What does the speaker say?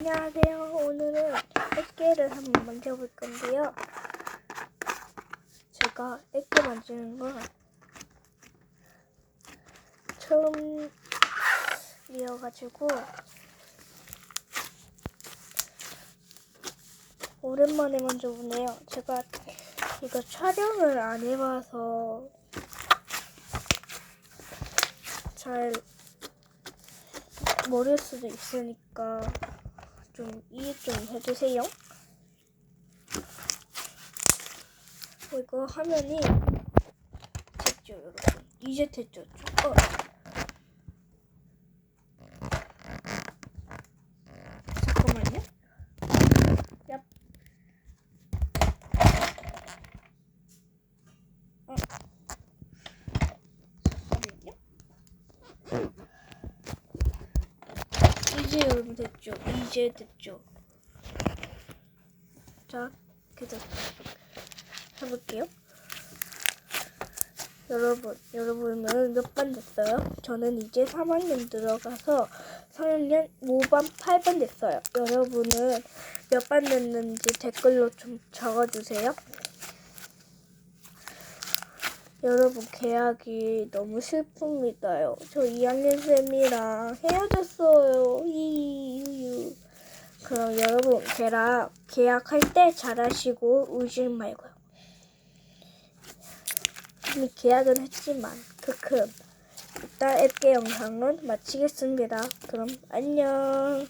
안녕하세요. 오늘은 액계를 한번 만져볼 건데요. 제가 액계 만지는 건 처음이어가지고 오랜만에 만져보네요. 제가 이거 촬영을 안 해봐서 잘 모를 수도 있으니까 좀 이해 좀 해주세요. 어, 이거 화면이 됐죠, 여러분. 이제 됐죠. 어. 잠깐만요. 얍. 어. 잠깐만요. 이제 여러분 됐죠? 이제 됐죠? 자, 계속 해볼게요. 여러분, 여러분은 몇반 됐어요? 저는 이제 3학년 들어가서 3학년 5반, 8반 됐어요. 여러분은 몇 반 됐는지 댓글로 좀 적어주세요. 여러분 계약이 너무 슬픕니다요. 저 2학년 쌤이랑 헤어졌어요. 이유유. 그럼 여러분 계약 계약할 때 잘하시고 울지 말고요. 이미 계약은 했지만 크크. 일단 앱게 영상은 마치겠습니다. 그럼 안녕.